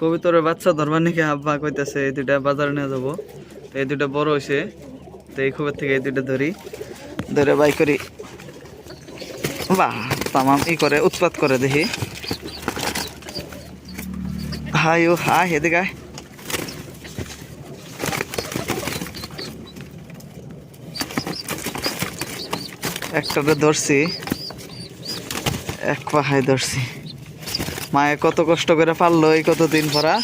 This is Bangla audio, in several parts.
কবিতরের বাচ্চা ধরবার নাকি আব্বা কইতাছে, এই দুইটা বাজারে নিয়ে যাব। তো এই দুইটা বড় হয়েছে তো এই খবর থেকে এই দুইটা ধরি, ধরে বাই করি। বাহ, তামাম ই করে, উৎপাত করে দেখি। হাই ও হাই এদিকে আয়। একটাতে ধরছি, এক পাহায় ধরছি। মায়ে কত কষ্ট করে পারল এই কতদিন পরা?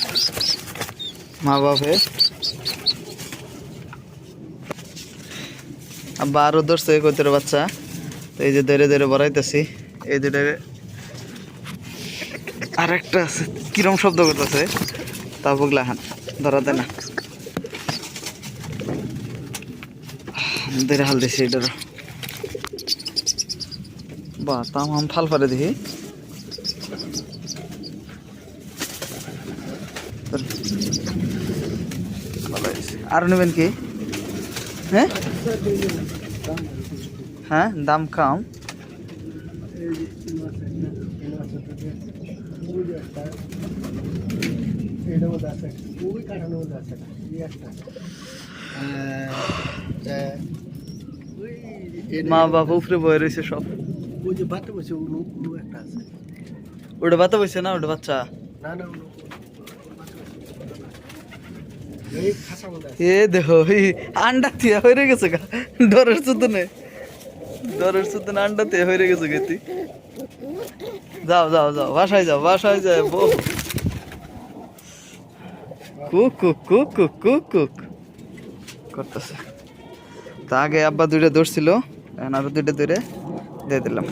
মা বাপে। আব্বা আরও ধরছে কইতের বাচ্চা। তো এই যে ধরে ধরে বড়াইতেছি। এই দুটো আর একটা আছে, কিরম শব্দ করতেছে? তা বগলা হান, ধরা দেয় না। ধরে হাল দিছি এটার বা, তাম আম ফাল ফারে ভালো আর নেবেন কি? হ্যাঁ? হ্যাঁ দাম কম। মা বাবা উপরে বয়ে রয়েছে সব। ওই যে বাতে বসে ওটা বাতা বইছে না? ওটা বাচ্চা? না না উনু এই খাসা মধ্যে আছে এ দেখো আন্ডা থিয়া হয়ে গেছে গা। ডরের সুতনে ডরের সুতনে আন্ডা থিয়া হয়ে গেছে গেতি। যাও যাও যাও, বাসায় যাও, বাসায় যায় বউ। কুক কুক কুক কুক কুক কুক। করতেছে। তা আগে আব্বা দুইটা দৌড়ছিল এখন আরও দুইটা ধরে দিয়ে দিলাম।